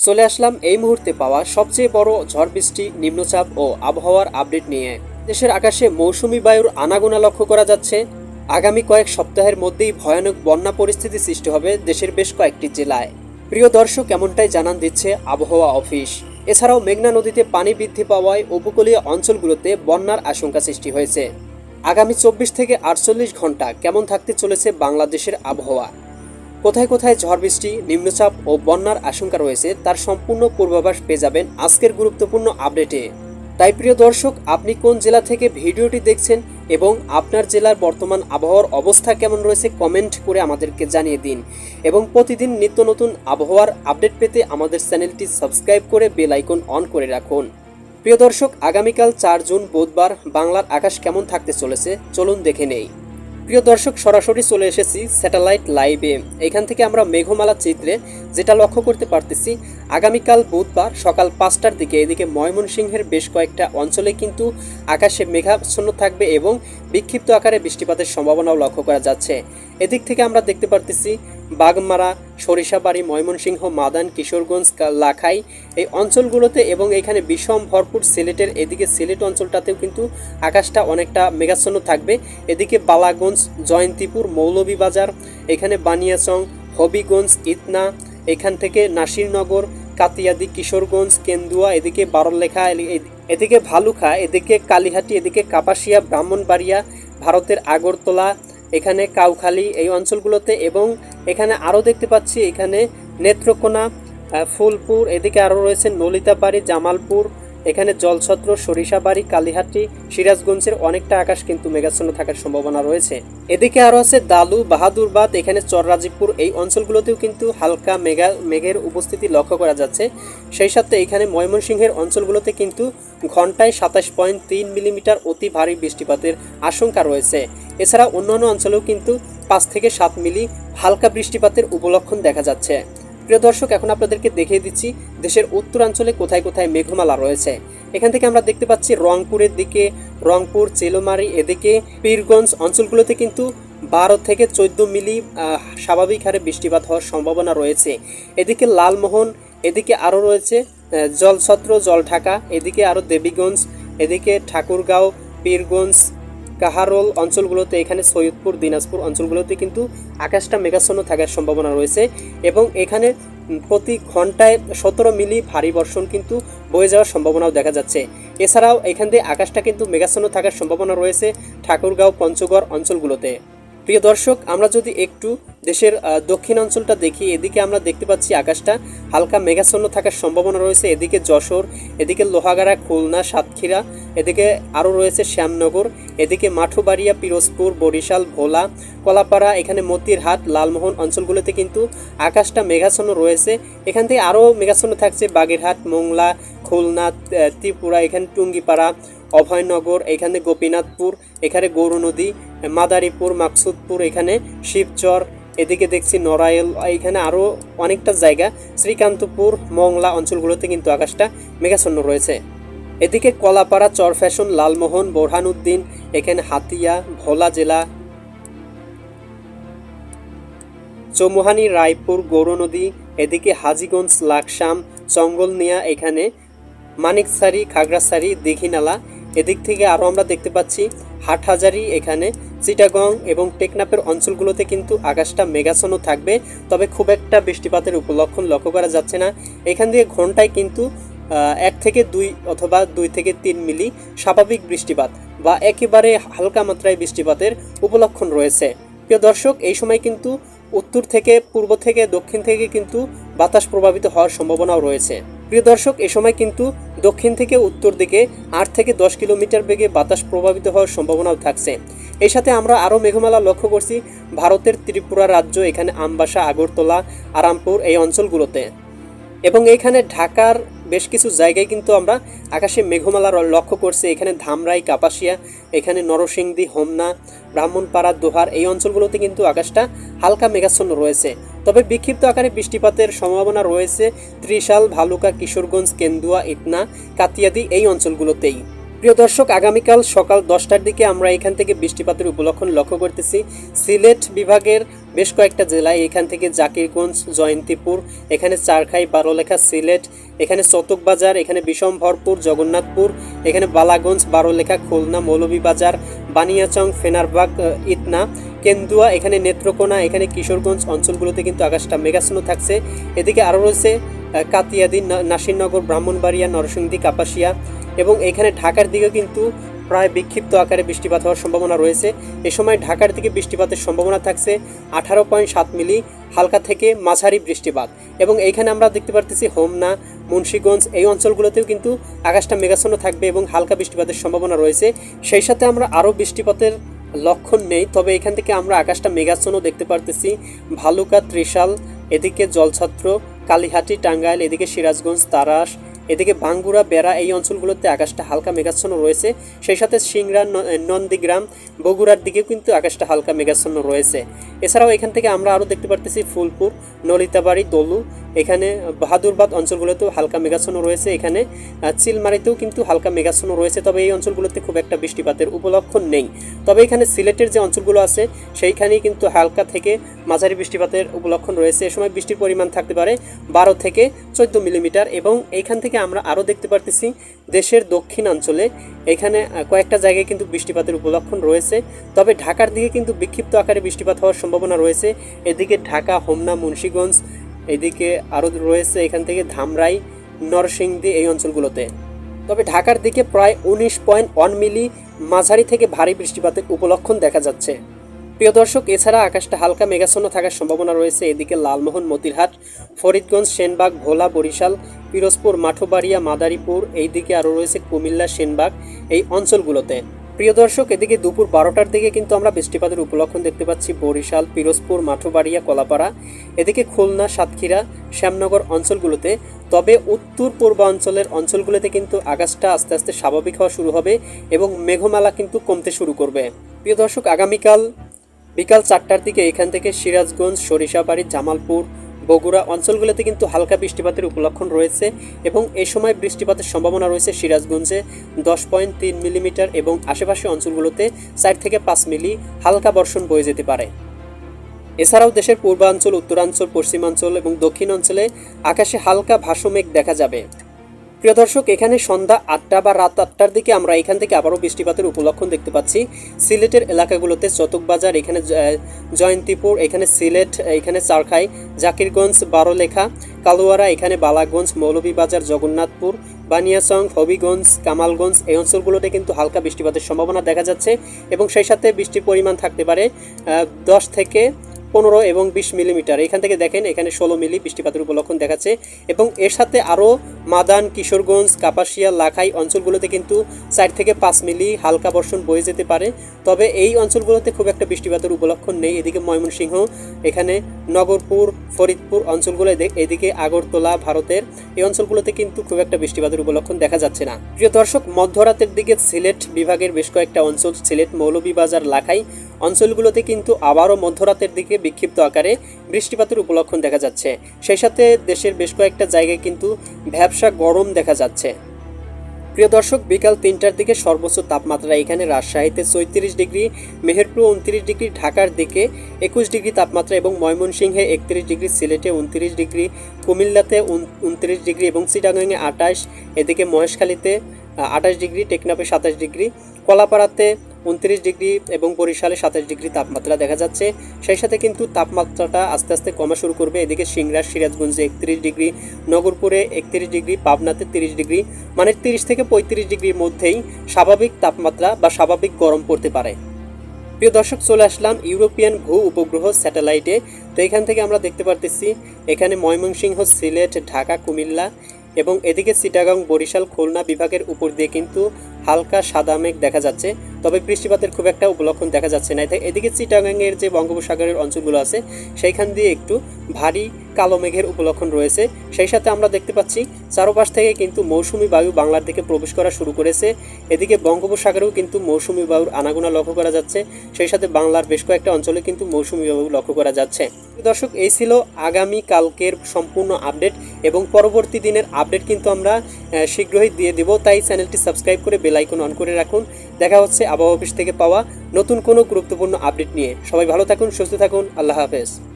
চলে আসলাম এই মুহূর্তে পাওয়া সবচেয়ে বড় ঝড় বৃষ্টি, নিম্নচাপ ও আবহাওয়ার আপডেট নিয়ে। দেশের আকাশে মৌসুমি বায়ুর আনাগোনা লক্ষ্য করা যাচ্ছে। আগামী কয়েক সপ্তাহের মধ্যেই ভয়ানক বন্যা পরিস্থিতি সৃষ্টি হবে দেশের বেশ কয়েকটি জেলায়। প্রিয় দর্শক, এমনটাই জানান দিচ্ছে আবহাওয়া অফিস। এছাড়াও মেঘনা নদীতে পানি বৃদ্ধি পাওয়ায় উপকূলীয় অঞ্চলগুলোতে বন্যার আশঙ্কা সৃষ্টি হয়েছে। আগামী চব্বিশ থেকে আটচল্লিশ ঘণ্টা কেমন থাকতে চলেছে বাংলাদেশের আবহাওয়া? কোথায় কোথায় ঝড় বৃষ্টি, নিম্নচাপ ও বন্যার আশঙ্কা রয়েছে, তার সম্পূর্ণ পূর্বাভাস পেয়ে যাবেন আজকের গুরুত্বপূর্ণ আপডেটে। তাই প্রিয় দর্শক, আপনি কোন জেলা থেকে ভিডিওটি দেখছেন এবং আপনার জেলার বর্তমান আবহাওয়ার অবস্থা কেমন রয়েছে কমেন্ট করে আমাদেরকে জানিয়ে দিন। এবং প্রতিদিন নিত্য নতুন আবহাওয়ার আপডেট পেতে আমাদের চ্যানেলটি সাবস্ক্রাইব করে বেল আইকন অন করে রাখুন। প্রিয় দর্শক, আগামীকাল চার জুন বুধবার বাংলার আকাশ কেমন থাকতে চলেছে, চলুন দেখে নেই। প্রিয় দর্শক, সরাসরি চলে এসেছি স্যাটেলাইট লাইভে। এখান থেকে আমরা মেঘমালা চিত্রে যেটা লক্ষ্য করতে পারতেছি, আগামীকাল বুধবার সকাল পাঁচটার দিকে এদিকে ময়মনসিংহের বেশ কয়েকটা অঞ্চলে কিন্তু আকাশে মেঘাচ্ছন্ন থাকবে এবং বিক্ষিপ্ত আকারে বৃষ্টিপাতের সম্ভাবনাও লক্ষ্য করা যাচ্ছে। এদিক থেকে আমরা দেখতে পারতেছি বাগমারা সরিষাবাড়ি, ময়মনসিংহ, মাদান, কিশোরগঞ্জ লাখাই এই অঞ্চলগুলোতে এবং এখানে বিষম ভরপুর সিলেটের এদিকে সিলেট অঞ্চলটাতেও কিন্তু আকাশটা অনেকটা মেঘাচ্ছন্ন থাকবে। এদিকে বালাগঞ্জ, জয়ন্তীপুর, মৌলভীবাজার, এখানে বানিয়াচং, হবিগঞ্জ, ইতনা, এখান থেকে নাসিরনগর, কাতিয়াদি, কিশোরগঞ্জ, কেন্দুয়া, এদিকে বারলেখা এদিকে ভালুখা, এদিকে কালীহাটি, এদিকে কাপাসিয়া, ব্রাহ্মণবাড়িয়া, ভারতের আগরতলা এখানে কাউখালী এই অঞ্চলগুলোতে এবং এখানে আরও দেখতে পাচ্ছি এখানে নেত্রকোনা ফুলপুর, এদিকে আরও রয়েছে নলিতাবাড়ি, জামালপুর, এখানে জলছত্র, সরিষাবাড়ি, কালীহাটি, সিরাজগঞ্জের অনেকটা আকাশ কিন্তু মেঘাচ্ছন্ন থাকার সম্ভাবনা রয়েছে। এদিকে আরও আছে দালু বাহাদুরবাদ এখানে চররাজীবপুর এই অঞ্চলগুলোতেও কিন্তু হালকা মেঘা, মেঘের উপস্থিতি লক্ষ্য করা যাচ্ছে। সেই সাথে এখানে ময়মনসিংহের অঞ্চলগুলোতে কিন্তু ঘন্টায় সাতাশ পয়েন্ট তিন মিলিমিটার অতি ভারী বৃষ্টিপাতের আশঙ্কা রয়েছে। এছাড়া অন্যান্য অঞ্চলেও কিন্তু পাঁচ থেকে সাত মিলি হালকা বৃষ্টিপাতের উপলক্ষণ দেখা যাচ্ছে। প্রিয় দর্শক, এখন আপনাদেরকে দেখিয়ে দিচ্ছি দেশের উত্তরাঞ্চলে কোথায় কোথায় মেঘমালা রয়েছে। এখান থেকে আমরা দেখতে পাচ্ছি রংপুরের দিকে, রংপুর, চেলোমারি এদিকে, পীরগঞ্জ অঞ্চলগুলোতে কিন্তু বারো থেকে চোদ্দ মিলি স্বাভাবিক হারে বৃষ্টিপাত হওয়ার সম্ভাবনা রয়েছে। এদিকে লালমোহন, এদিকে আরও রয়েছে জলছত্র, জলঢাকা, এদিকে আরও দেবীগঞ্জ, এদিকে ঠাকুরগাঁও, পীরগঞ্জ কাহারোল অঞ্চলগুলোতে, এখানে সৈয়দপুর, দিনাজপুর অঞ্চলগুলোতে কিন্তু আকাশটা মেঘাচ্ছন্ন থাকার সম্ভাবনা রয়েছে এবং এখানে প্রতি ঘন্টায় সতেরো মিলি ভারী বর্ষণ কিন্তু বয়ে যাওয়ার সম্ভাবনাও দেখা যাচ্ছে। এছাড়াও এখান দিয়ে আকাশটা কিন্তু মেঘাচ্ছন্ন থাকার সম্ভাবনা রয়েছে ঠাকুরগাঁও, পঞ্চগড় অঞ্চলগুলোতে। প্রিয় দর্শক আমরা যদি একটু দেশের আহ, দক্ষিণ অঞ্চলটা দেখি এদিকে আমরা দেখতে পাচ্ছি আকাশটা হালকা মেঘাচ্ছন্ন থাকার সম্ভাবনা রয়েছে। এদিকে যশোর এদিকে লোহাগাড়া খুলনা সাতক্ষীরা এদিকে আরও রয়েছে শ্যামনগর এদিকে মাঠুবাড়িয়া পিরোজপুর বরিশাল ভোলা কলাপাড়া এখানে মতিরহাট লালমোহন অঞ্চলগুলোতে কিন্তু আকাশটা মেঘাচ্ছন্ন রয়েছে। এখান থেকে আরও মেঘাচ্ছন্ন থাকছে বাগেরহাট মোংলা খুলনা ত্রিপুরা এখানে টুঙ্গিপাড়া অভয়নগর, এখানে গোপীনাথপুর, এখানে গৌর নদী, মাদারীপুর, মাকসুদপুর, এখানে শিবচর, এদিকে দেখছি নড়াইল, এখানে আরও অনেকটা জায়গা। শ্রীকান্তপুর, মংলা অঞ্চলগুলোতে কিন্তু আকাশটা মেঘাচ্ছন্ন রয়েছে। এদিকে কলাপাড়া চরফ্যাশন লালমোহন, বোরহানুদ্দিন, এখানে হাতিয়া, ভোলা জেলা। চৌমুহানি, রায়পুর গৌরনদী এদিকে হাজিগঞ্জ, লাকসাম চঙ্গলনিয়া এখানে মানিকসারি, খাগড়াছড়ি, দীঘিনালা এদিক থেকে আরও আমরা দেখতে পাচ্ছি হাটহাজারি এখানে, চিটাগং এবং টেকনাপের অঞ্চলগুলোতে কিন্তু আকাশটা মেঘাচ্ছন্ন থাকবে, তবে খুব একটা বৃষ্টিপাতের উপলক্ষণ লক্ষ্য করা যাচ্ছে না। এখান দিয়ে ঘন্টায় কিন্তু এক থেকে দুই অথবা দুই থেকে তিন মিলি স্বাভাবিক বৃষ্টিপাত বা একেবারে হালকা মাত্রায় বৃষ্টিপাতের উপলক্ষণ রয়েছে। প্রিয় দর্শক, এই সময় কিন্তু উত্তর থেকে পূর্ব থেকে দক্ষিণ থেকে কিন্তু বাতাস প্রভাবিত হওয়ার সম্ভাবনাও রয়েছে। প্রিয় দর্শক, এ সময় কিন্তু দক্ষিণ থেকে উত্তর দিকে আট থেকে দশ কিলোমিটার বেগে বাতাস প্রভাবিত হওয়ার সম্ভাবনাও থাকছে। এর সাথে আমরা আরও মেঘমালা লক্ষ্য করছি ভারতের ত্রিপুরা রাজ্য, এখানে আমবাসা, আগরতলা, আরামপুর এই অঞ্চলগুলোতে। এবং এখানে ঢাকার বেশ কিছু জায়গায় কিন্তু আমরা আকাশে মেঘমালা লক্ষ্য করছি। এখানে ধামরাই, কাপাসিয়া, এখানে নরসিংদী, হোমনা, ব্রাহ্মণপাড়া, দোহার এই অঞ্চলগুলোতে কিন্তু আকাশটা হালকা মেঘাচ্ছন্ন রয়েছে। তবে বিক্ষিপ্ত আকারে বৃষ্টিপাতের সম্ভাবনা রয়েছে ত্রিশাল, ভালুকা, কিশোরগঞ্জ, কেন্দুয়া, ইটনা, কাতিয়াদি এই অঞ্চলগুলোতেই। প্রিয় দর্শক, আগামীকাল সকাল দশটার দিকে আমরা এখান থেকে বৃষ্টিপাতের উপলক্ষণ লক্ষ্য করতেছি। সিলেট বিভাগের বেশ কয়েকটা জেলায় এখান থেকে জাকিরগঞ্জ, জয়ন্তীপুর, এখানে চারখাই বারোলেখা সিলেট, এখানে চতকবাজার, এখানে বিষমভরপুর জগন্নাথপুর, এখানে বালাগঞ্জ, বারোলেখা, খুলনা, মৌলভীবাজার, বানিয়াচং, ফেনারবাগ ইতনা, কেন্দুয়া, এখানে নেত্রকোনা, এখানে কিশোরগঞ্জ অঞ্চলগুলোতে কিন্তু আকাশটা মেঘাচ্ছন্ন থাকছে। এদিকে আরও রয়েছে কাতিয়াদি নাসিরনগর, ব্রাহ্মণবাড়িয়া, নরসিংদী, কাপাসিয়া এবং এখানে ঢাকার দিকেও কিন্তু প্রায় বিক্ষিপ্ত আকারে বৃষ্টিপাত হওয়ার সম্ভাবনা রয়েছে। এ সময় ঢাকার দিকে বৃষ্টিপাতের সম্ভাবনা থাকছে আঠারো পয়েন্ট সাত মিলি, হালকা থেকে মাঝারি বৃষ্টিপাত। এবং এইখানে আমরা দেখতে পারতেছি হোমনা, মুন্সীগঞ্জ এই অঞ্চলগুলোতেও কিন্তু আকাশটা মেঘাচ্ছন্ন থাকবে এবং হালকা বৃষ্টিপাতের সম্ভাবনা রয়েছে। সেই সাথে আমরা আরও বৃষ্টিপাতের লক্ষণ নেই, তবে এখান থেকে আমরা আকাশটা মেঘাচ্ছন্ন দেখতে পারতেছি। ভালুকা, ত্রিশাল, এদিকে জলছত্র, কালীহাটি, টাঙ্গাইল, এদিকে সিরাজগঞ্জ, তারাস এদিকে বাঙ্গুরা, বেড়া এই অঞ্চলগুলোতে আকাশটা হালকা মেঘাচ্ছন্ন রয়েছে। সেই সাথে ন- নন্দীগ্রাম, বগুড়ার দিকেও কিন্তু আকাশটা হালকা মেঘাচ্ছন্ন রয়েছে। এছাড়াও এখান থেকে আমরা আরও দেখতে পারতেছি ফুলপুর, নলিতাবাড়ি, দলু এখানে বাহাদুরবাদ অঞ্চলগুলোতেও হালকা মেঘাচ্ছন্ন রয়েছে। এখানে চিলমারিতেও কিন্তু হালকা মেঘাচ্ছন্ন রয়েছে, তবে এই অঞ্চলগুলোতে খুব একটা বৃষ্টিপাতের উপলক্ষণ নেই। তবে এখানে সিলেটের যে অঞ্চলগুলো আছে, সেইখানেই কিন্তু হালকা থেকে মাঝারি বৃষ্টিপাতের উপলক্ষণ রয়েছে। এ সময় বৃষ্টির পরিমাণ থাকতে পারে বারো থেকে চোদ্দ মিলিমিটার এবং এইখান থেকে আমরা আরও দেখতে পারতেছি দেশের দক্ষিণাঞ্চলে এখানে কয়েকটা জায়গায় কিন্তু বৃষ্টিপাতের উপলক্ষণ রয়েছে। তবে ঢাকার দিকে কিন্তু বিক্ষিপ্ত আকারে বৃষ্টিপাত হওয়ার সম্ভাবনা রয়েছে। এদিকে ঢাকা, হোমনা, মুন্সীগঞ্জ এদিকে আরও রয়েছে এখান থেকে ধামরাই, নরসিংদী এই অঞ্চলগুলোতে। তবে ঢাকার দিকে প্রায় উনিশ পয়েন্ট ওয়ান মিলি মাঝারি থেকে ভারী বৃষ্টিপাতের উপলক্ষণ দেখা যাচ্ছে। প্রিয় দর্শক, এছাড়া আকাশটা হালকা মেঘাচ্ছন্ন থাকার সম্ভাবনা রয়েছে। এদিকে লালমোহন, মতিরহাট, ফরিদগঞ্জ, সেনবাগ, ভোলা, বরিশাল, পিরোজপুর, মাঠোবাড়িয়া, মাদারীপুর, এইদিকে আরও রয়েছে কুমিল্লা, সেনবাগ এই অঞ্চলগুলোতে। প্রিয় দর্শক, এদিকে দুপুর বারোটার দিকে কিন্তু আমরা বৃষ্টিপাতের উপলক্ষণ দেখতে পাচ্ছি বরিশাল, পিরোজপুর, মাঠোবাড়িয়া, কলাপাড়া, এদিকে খুলনা, সাতক্ষীরা, শ্যামনগর অঞ্চলগুলোতে। তবে উত্তর পূর্বাঞ্চলের অঞ্চলগুলোতে কিন্তু আকাশটা আস্তে আস্তে স্বাভাবিক হওয়া শুরু হবে এবং মেঘমালা কিন্তু কমতে শুরু করবে। প্রিয় দর্শক, আগামীকাল বিকাল চারটার দিকে এখান থেকে সিরাজগঞ্জ, সরিষাবাড়ি, জামালপুর বগুড়া অঞ্চলগুলোতে কিন্তু হালকা বৃষ্টিপাতের উপলক্ষণ রয়েছে এবং এ সময় বৃষ্টিপাতের সম্ভাবনা রয়েছে সিরাজগঞ্জে দশ পয়েন্ট তিন মিলিমিটার এবং আশেপাশে অঞ্চলগুলোতে চার থেকে পাঁচ মিলি হালকা বর্ষণ বয়ে যেতে পারে। এছাড়াও দেশের পূর্বাঞ্চল, উত্তরাঞ্চল, পশ্চিমাঞ্চল এবং দক্ষিণ অঞ্চলে আকাশে হালকা ভাসমেঘ দেখা যাবে। প্রিয় দর্শক, এখানে সন্ধ্যা আটটা বা রাত আটটার দিকে আমরা এখান থেকে আবারও বৃষ্টিপাতের উপলক্ষণ দেখতে পাচ্ছি। সিলেটের এলাকাগুলোতে চতকবাজার, এখানে জয়ন্তীপুর, এখানে সিলেট এখানে চারখাই, জাকিরগঞ্জ, বারোলেখা, কালুয়ারা, এখানে বালাগঞ্জ, মৌলভীবাজার, জগন্নাথপুর, বানিয়াচং, হবিগঞ্জ, কামালগঞ্জ এই অঞ্চলগুলোতে কিন্তু হালকা বৃষ্টিপাতের সম্ভাবনা দেখা যাচ্ছে এবং সেই সাথে বৃষ্টির পরিমাণ থাকতে পারে দশ থেকে পনেরো এবং বিশ মিলিমিটার। এখান থেকে দেখেন, এখানে ষোলো মিলি বৃষ্টিপাতের উপলক্ষণ দেখাচ্ছে এবং এর সাথে আরও মাদান, কিশোরগঞ্জ, কাপাসিয়া, লাখাই অঞ্চলগুলোতে কিন্তু চার থেকে পাঁচ মিলি হালকা বর্ষণ বয়ে যেতে পারে। তবে এই অঞ্চলগুলোতে খুব একটা বৃষ্টিপাতের উপলক্ষণ নেই। এদিকে ময়মনসিংহ, এখানে নগরপুর, ফরিদপুর অঞ্চলগুলো এদি- এদিকে আগরতলা, ভারতের এই অঞ্চলগুলোতে কিন্তু খুব একটা বৃষ্টিপাতের উপলক্ষণ দেখা যাচ্ছে না। প্রিয় দর্শক, মধ্যরাতের দিকে সিলেট বিভাগের বেশ কয়েকটা অঞ্চল, সিলেট মৌলভীবাজার, লাখাই অঞ্চলগুলোতে কিন্তু আবারও মধ্যরাতের দিকে বিক্ষিপ্ত আকারে বৃষ্টিপাতের উপলক্ষণ দেখা যাচ্ছে। সেই সাথে দেশের বেশ কয়েকটা জায়গায় কিন্তু ভ্যাবসা গরম দেখা যাচ্ছে। প্রিয় দর্শক, বিকাল তিনটার দিকে সর্বোচ্চ তাপমাত্রা এখানে রাজশাহীতে চৌত্রিশ ডিগ্রি, মেহেরপুর উনত্রিশ ডিগ্রি, ঢাকার দিকে একুশ ডিগ্রি তাপমাত্রা এবং ময়মনসিংহে একত্রিশ ডিগ্রি, সিলেটে উনত্রিশ ডিগ্রি, কুমিল্লাতে উনত্রিশ ডিগ্রি এবং চিটাগাংয়ে আঠাশ, এদিকে মহেশখালীতে আঠাশ ডিগ্রি, টেকনাফে সাতাশ ডিগ্রি, কলাপাড়াতে উনত্রিশ ডিগ্রি এবং বরিশালে সাতাশ ডিগ্রি তাপমাত্রা দেখা যাচ্ছে। সেই সাথে কিন্তু তাপমাত্রাটা আস্তে আস্তে কমা শুরু করবে। এদিকে সিংড়া সিরাজগঞ্জে একত্রিশ ডিগ্রি, নগরপুরে একত্রিশ ডিগ্রি, পাবনাতে তিরিশ ডিগ্রি মানে তিরিশ থেকে পঁয়ত্রিশ ডিগ্রির মধ্যেই স্বাভাবিক তাপমাত্রা বা স্বাভাবিক গরম পড়তে পারে। প্রিয় দর্শক, চলে আসলাম ইউরোপিয়ান ভূ উপগ্রহ স্যাটেলাইটে। তো এখান থেকে আমরা দেখতে পারতেছি, এখানে ময়মনসিংহ, সিলেট, ঢাকা, কুমিল্লা এবং এদিকে চিটাগাং, বরিশাল, খুলনা বিভাগের উপর দিয়ে কিন্তু হালকা সাদা মেঘ দেখা যাচ্ছে, তবে বৃষ্টিপাতের খুব একটা উপলক্ষণ দেখা যাচ্ছে না। এদিকে চিটাগাংয়ের যে বঙ্গোপসাগরের অঞ্চলগুলো আছে, সেইখান দিয়ে একটু ভারী কালো মেঘের উপলক্ষণ রয়েছে। সেই সাথে আমরা দেখতে পাচ্ছি, চারপাশ থেকে কিন্তু মৌসুমি বায়ু বাংলার দিকে প্রবেশ করা শুরু করেছে। এদিকে বঙ্গোপসাগরেও কিন্তু মৌসুমি বায়ুর আনাগোনা লক্ষ্য করা যাচ্ছে। সেই সাথে বাংলার বেশ কয়েকটা অঞ্চলে কিন্তু মৌসুমি বায়ু লক্ষ্য করা যাচ্ছে। দর্শক, এই ছিল আগামী কালকের সম্পূর্ণ আপডেট এবং পরবর্তী দিনের আপডেট কিন্তু আমরা শীঘ্রই দিয়ে দেব। তাই চ্যানেলটি সাবস্ক্রাইব করে বেল আইকন অন করে রাখুন। দেখা হচ্ছে আবহাওয়া অফিস থেকে পাওয়া নতুন কোনো গুরুত্বপূর্ণ আপডেট নিয়ে। সবাই ভালো থাকুন, সুস্থ থাকুন, আল্লাহ হাফেজ।